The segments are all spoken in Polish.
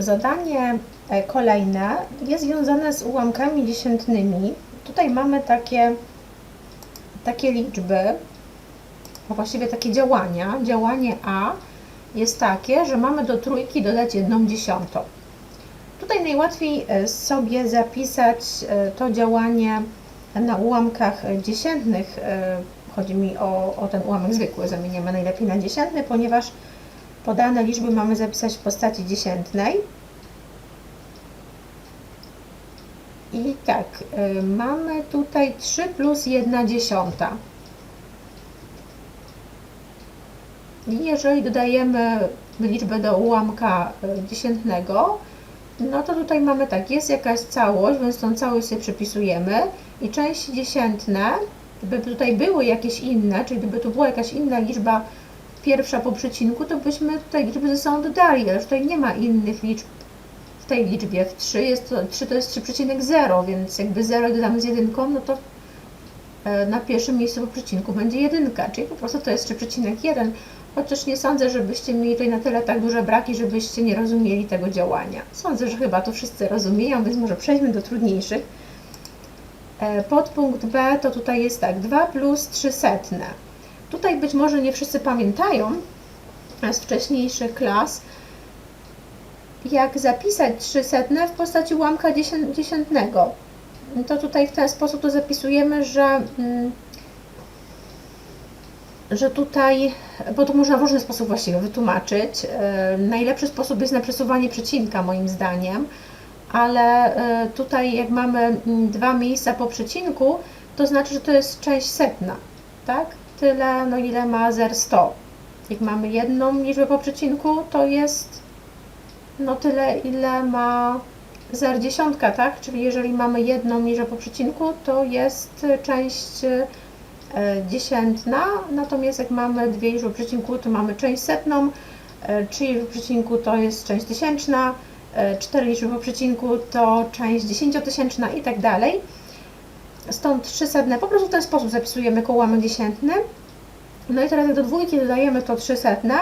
Zadanie e, kolejne jest związane z ułamkami dziesiętnymi. Tutaj mamy takie, takie liczby, a właściwie takie działania. Działanie A jest takie, że mamy do trójki dodać jedną dziesiątą. Tutaj najłatwiej e, sobie zapisać e, to działanie na ułamkach dziesiętnych. Chodzi mi o, o ten ułamek zwykły, zamieniamy najlepiej na dziesiętny, ponieważ podane liczby mamy zapisać w postaci dziesiętnej. I tak, y, mamy tutaj 3 plus 1 dziesiąta. I jeżeli dodajemy liczbę do ułamka y, dziesiętnego, no to tutaj mamy tak, jest jakaś całość, więc tą całość sobie przypisujemy i części dziesiętne, gdyby tutaj były jakieś inne, czyli gdyby tu była jakaś inna liczba pierwsza po przecinku, to byśmy tutaj liczby ze sobą dodali, ale tutaj nie ma innych liczb w tej liczbie. W 3 jest to, 3 to jest 3,0, więc jakby 0 dodamy z jedynką, no to e, na pierwszym miejscu po przecinku będzie jedynka, czyli po prostu to jest 3,1. Chociaż nie sądzę, żebyście mieli tutaj na tyle tak duże braki, żebyście nie rozumieli tego działania. Sądzę, że chyba to wszyscy rozumieją, więc może przejdźmy do trudniejszych. E, Podpunkt B to tutaj jest tak, 2 plus 3 setne. Tutaj być może nie wszyscy pamiętają z wcześniejszych klas, jak zapisać 3 setne w postaci ułamka dziesię- dziesiętnego. To tutaj w ten sposób to zapisujemy, że, mm, że tutaj, bo to można w różny sposób właściwie wytłumaczyć. E, Najlepszy sposób jest na przesuwanie przecinka moim zdaniem, ale e, tutaj jak mamy mm, dwa miejsca po przecinku, to znaczy, że to jest część setna, tak? Tyle, no ile ma zer 100. Jak mamy jedną liczbę po przecinku, to jest no tyle, ile ma zer dziesiątka, tak? Czyli jeżeli mamy jedną liczbę po przecinku, to jest część e, dziesiętna, natomiast jak mamy dwie liczby po przecinku, to mamy część setną, e, trzy liczby po przecinku to jest część tysięczna, e, cztery liczby po przecinku to część dziesięciotysięczna i tak dalej. Stąd trzy setne po prostu w ten sposób zapisujemy jako ułamek dziesiętny. No i teraz jak do dwójki dodajemy to trzy setne,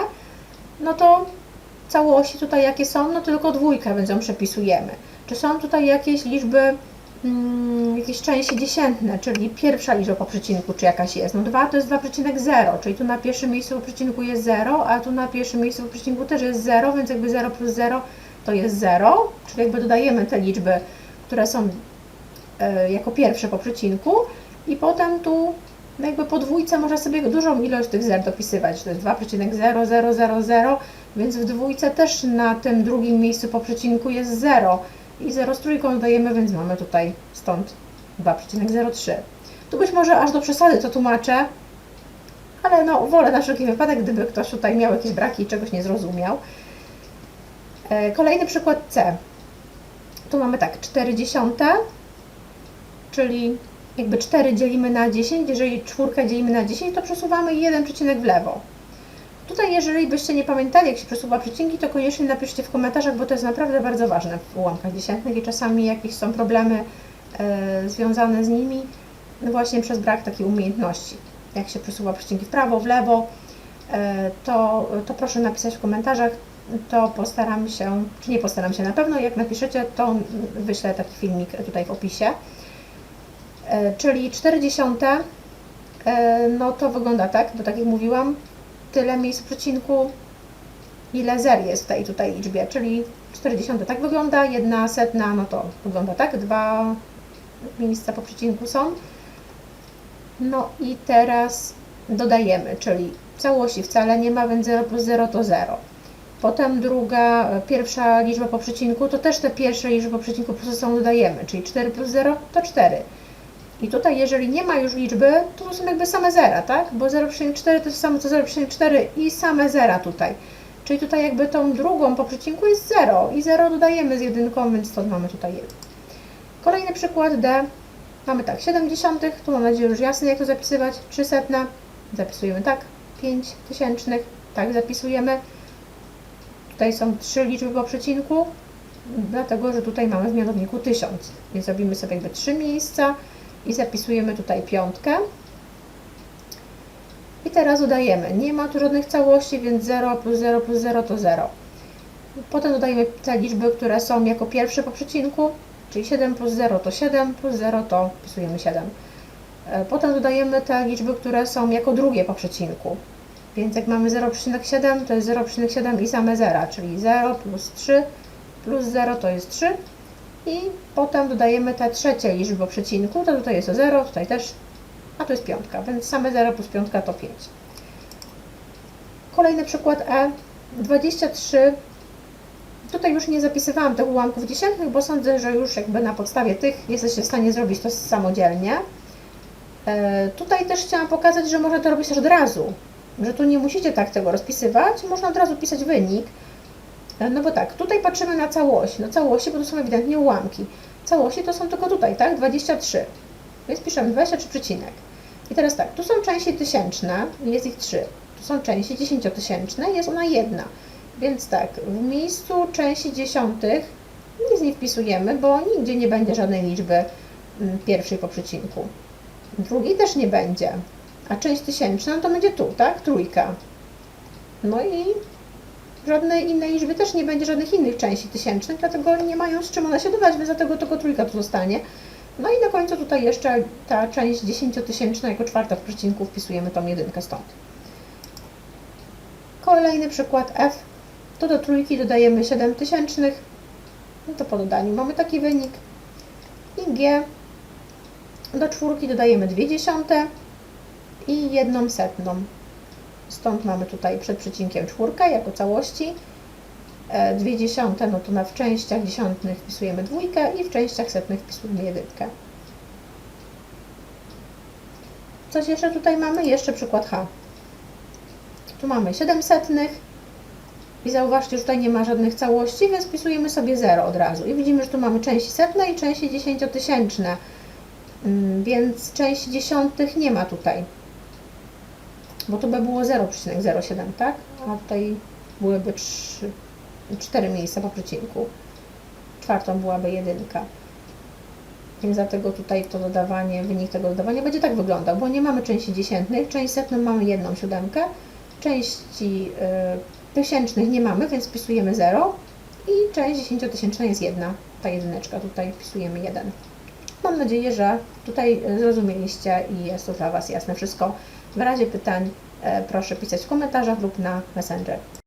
no to całości tutaj jakie są, no tylko dwójkę, więc ją przepisujemy. Czy są tutaj jakieś liczby, mm, jakieś części dziesiętne, czyli pierwsza liczba po przecinku, czy jakaś jest? No 2 to jest 2,0, czyli tu na pierwszym miejscu po przecinku jest 0, a tu na pierwszym miejscu po przecinku też jest 0, więc jakby 0 plus 0 to jest 0, czyli jakby dodajemy te liczby, które są jako pierwsze po przecinku i potem tu no jakby po dwójce można sobie dużą ilość tych zer dopisywać, to jest 2,0000, więc w dwójce też na tym drugim miejscu po przecinku jest 0 i 0 z trójką dodajemy, więc mamy tutaj stąd 2,03. Tu być może aż do przesady to tłumaczę, ale no wolę na wszelki wypadek, gdyby ktoś tutaj miał jakieś braki i czegoś nie zrozumiał. E, Kolejny przykład C. Tu mamy tak, 4 dziesiąte, czyli jakby 4 dzielimy na 10, jeżeli czwórkę dzielimy na 10, to przesuwamy jeden przecinek w lewo. Tutaj, jeżeli byście nie pamiętali, jak się przesuwa przecinki, to koniecznie napiszcie w komentarzach, bo to jest naprawdę bardzo ważne w ułamkach dziesiętnych i czasami jakieś są problemy e, związane z nimi no właśnie przez brak takiej umiejętności. Jak się przesuwa przecinki w prawo, w lewo, e, to, to proszę napisać w komentarzach, to postaram się, czy nie postaram się na pewno, jak napiszecie, to wyślę taki filmik tutaj w opisie. E, czyli 4 dziesiąte, e, no to wygląda tak, bo tak jak mówiłam, tyle miejsc w przecinku, ile zer jest w tej tutaj liczbie, czyli 4 dziesiąte tak wygląda, jedna setna, no to wygląda tak, dwa miejsca po przecinku są. No i teraz dodajemy, czyli całości wcale nie ma, więc 0 plus 0 to 0. Potem druga, pierwsza liczba po przecinku, to też te pierwsze liczby po przecinku po prostu są dodajemy, czyli 4 plus 0 to 4. I tutaj, jeżeli nie ma już liczby, to są jakby same zera, tak? Bo 0,4 to jest samo co 0,4 i same zera tutaj. Czyli tutaj jakby tą drugą po przecinku jest 0 i 0 dodajemy z jedynką, więc stąd mamy tutaj 1. Kolejny przykład D. Mamy tak, 7 dziesiątych, tu mam nadzieję już jasne jak to zapisywać, 3 setne, zapisujemy tak, 5 tysięcznych, tak zapisujemy. Tutaj są trzy liczby po przecinku, dlatego że tutaj mamy w mianowniku 1000, więc robimy sobie jakby trzy miejsca i zapisujemy tutaj piątkę. I teraz dodajemy. Nie ma tu żadnych całości, więc 0 plus 0 plus 0 to 0. Potem dodajemy te liczby, które są jako pierwsze po przecinku, czyli 7 plus 0 to 7, plus 0 to wpisujemy 7. E, Potem dodajemy te liczby, które są jako drugie po przecinku. Więc jak mamy 0,7, to jest 0,7 i same zera, czyli 0 plus 3 plus 0 to jest 3. I potem dodajemy te trzecie liczby przecinku, to tutaj jest to 0, tutaj też, a tu jest piątka, więc same 0 plus piątka to 5. Kolejny przykład E. 23. Tutaj już nie zapisywałam tych ułamków dziesiętnych, bo sądzę, że już jakby na podstawie tych jesteście w stanie zrobić to samodzielnie. E, tutaj też chciałam pokazać, że można to robić też od razu, że tu nie musicie tak tego rozpisywać, można od razu pisać wynik. E, No bo tak, tutaj patrzymy na całość, na całości, bo to są ewidentnie ułamki. Całości to są tylko tutaj, tak? 23. Więc piszemy 23 przecinek. I teraz tak, tu są części tysięczne, jest ich 3. Tu są części dziesięciotysięczne, jest ona jedna. Więc tak, w miejscu części dziesiątych nic nie wpisujemy, bo nigdzie nie będzie żadnej liczby mm, pierwszej po przecinku. Drugiej też nie będzie. A część tysięczna to będzie tu, tak? Trójka. No i żadnej innej liczby też nie będzie żadnych innych części tysięcznych, dlatego nie mają z czym one się dodać, więc dlatego tylko trójka tu zostanie. No i na końcu tutaj jeszcze ta część dziesięciotysięczna jako czwarta w przecinku wpisujemy tą jedynkę stąd. Kolejny przykład F. To do trójki dodajemy 7 tysięcznych. No to po dodaniu mamy taki wynik. I G. Do czwórki dodajemy 2 dziesiąte i jedną setną. Stąd mamy tutaj przed przecinkiem czwórkę jako całości. E, Dwie dziesiąte, no to na w częściach dziesiątnych wpisujemy dwójkę i w częściach setnych wpisujemy jedynkę. Coś jeszcze tutaj mamy? Jeszcze przykład H. Tu mamy 7 setnych i zauważcie, że tutaj nie ma żadnych całości, więc wpisujemy sobie 0 od razu. I widzimy, że tu mamy części setne i części dziesięciotysięczne, Mm, więc części dziesiątych nie ma tutaj, bo to by było 0,07, tak? A tutaj byłyby 3, 4 miejsca po przecinku. Czwartą byłaby jedynka. Więc dlatego tutaj to dodawanie, wynik tego dodawania będzie tak wyglądał, bo nie mamy części dziesiętnych, część setną mamy jedną siódemkę, części y, tysięcznych nie mamy, więc wpisujemy 0 i część dziesięciotysięczna jest jedna, ta jedyneczka, tutaj wpisujemy 1. Mam nadzieję, że tutaj zrozumieliście i jest to dla Was jasne wszystko. W razie pytań e, proszę pisać w komentarzach lub na Messenger.